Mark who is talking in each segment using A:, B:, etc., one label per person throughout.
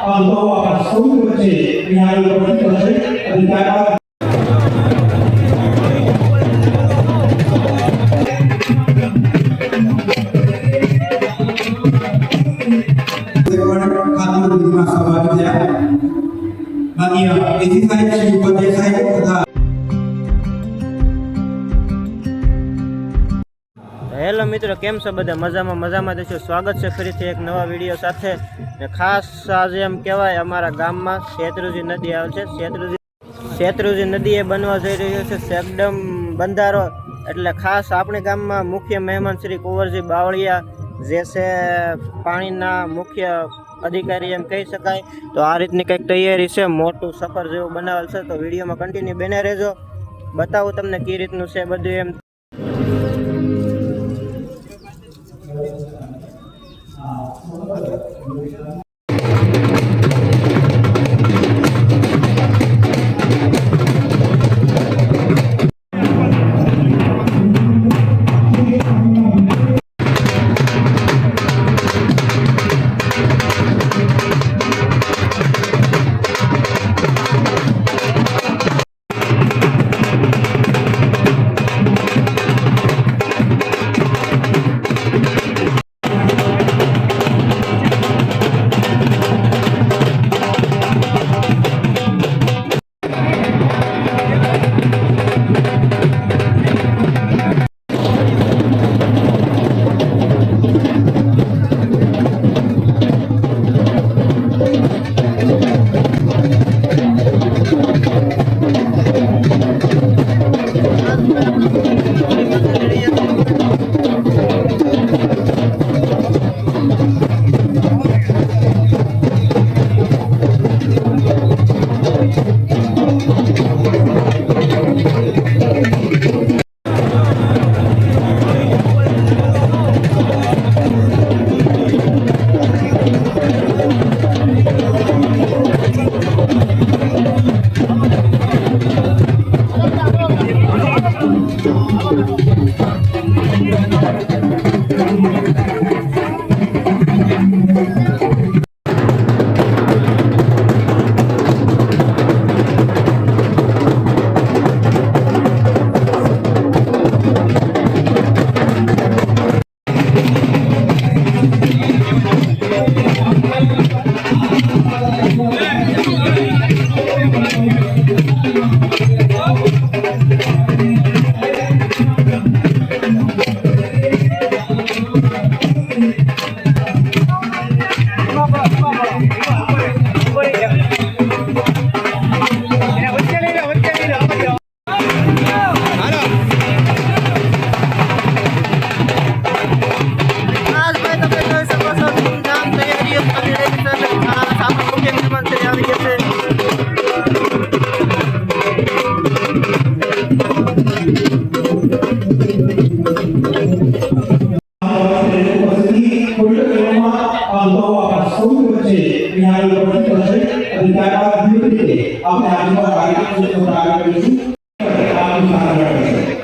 A: although our school committee, we have a
B: committee, મિત્રો, કેમ છો બધા? મજામાં મજામાં દેશો સ્વાગત છે ફરીથી એક નવા વીડિયો સાથે. ને ખાસ આજે એમ કહેવાય, અમારા ગામમાં શેત્રુજી નદી આવે છે. શેત્રુજી શેત્રુજી નદી એ બનવા જઈ રહ્યો છે સેકડમ બંધારો. એટલે ખાસ આપણે ગામમાં મુખ્ય મહેમાન શ્રી કુંવરજી બાવળિયા જે છે, પાણીના મુખ્ય અધિકારી એમ કહી શકાય. તો આ રીતની કંઈક તૈયારી છે, મોટું સફર જેવું બનાવેલ છે. તો વિડીયોમાં કન્ટિન્યુ બને રહેજો. બતાવું તમને કઈ રીતનું છે બધું એમ. Gracias. Gracias.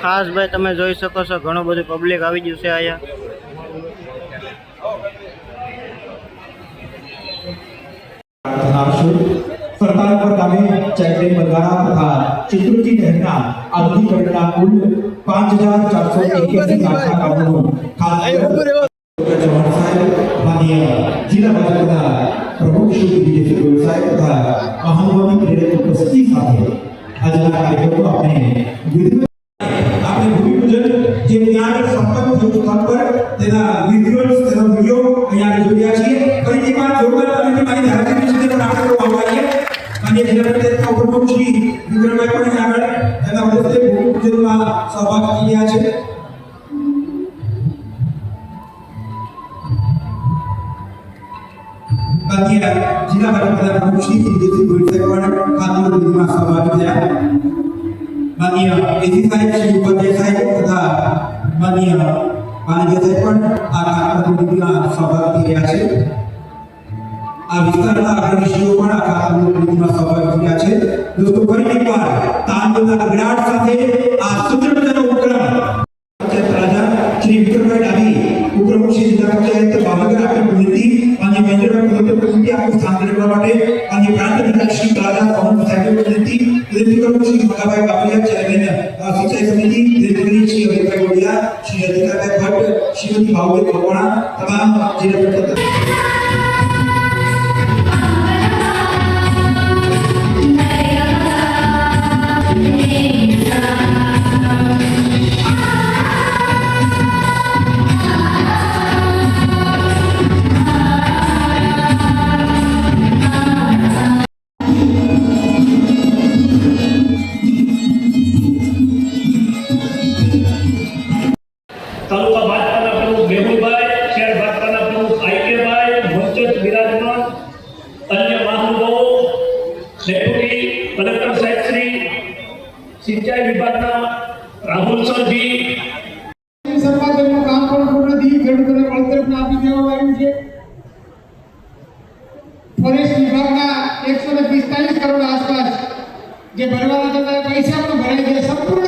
B: ખાસ ભાઈ તમે જોઈ શકો છો ઘણું બધું પબ્લિક આવી ગયું છે અહીંયા
C: સરકાર પર ગામે ચેકડેમ બંધારા તથા ચિત્રુજી નહેરના આધુનિકરણના કુલ પાંચ હજાર ચારસો એક્યાસી લાખના કામોનું ખાતમુહૂર્ત ચૌહાણ સાહેબ માનનીય જિલ્લા ભાજપના પ્રમુખ શ્રી વિજય ગોયલ સાહેબ તથા મહાનુભાવી પ્રેરક ઉપસ્થિતિ સાથે આજના કાર્યક્રમનો આપણે વિધિવત આપણે ભૂમિપૂજન જે ત્યાં આગળ સંપન્ન થયું સ્થળ પર તેના વિઝ્યુઅલ્સ તેનો વિડીયો અહીંયા આગળ જોઈ રહ્યા છીએ ફરીથી એકવાર જોરદાર તાલીમથી મારી ધારાસભ્ય શ્રી તેનો નામ કરવા આવ્યા અને જિલ્લા પંચાયતના ઉપપ્રમુખ શ્રી વિક્રમભાઈ પણ અહીંયા આગળ તેના વખતે ભૂમિપૂજનમાં સહભાગ થઈ રહ્યા છે Ini jadi berita orang kalau di masa bahagia mania ini saya juga saya kata mania বাণিজ্য থাকবেন আর আকাশগুলিগুলো সবার ফিরে আছে আবিষ্কার আকর্ষণীয় করা আকাশগুলো সবার ফিরে আছে দোস্ত করি Detikoloji Malabai Kapiya Chairman, Society Committee, Detikoloji Shri Abhipai Godia, Shri Radhika Bhatt, Shrimati Bhavya Bhavana, Tamam
A: Jira Pratata. Deputy collector સાહેબ શ્રી સિંચાઈ
D: વિભાગના રાહુલ સરજી.
E: કામ પણ પૂર્ણ આપી દેવામાં આવ્યું છે. ફોરેસ્ટ વિભાગના એકસો ને પિસ્તાલીસ કરોડ આસપાસ જે ભરવાના હતા પૈસા પણ ભરાઈ ગયા. સંપૂર્ણ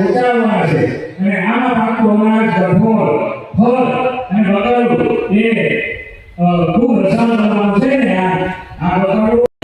F: ઉતારવાના છે. અને આમાં પાકું અનાજ કઠોળ ફળ અને વગેરે એ ખૂબ રસાળ છે ને આ આ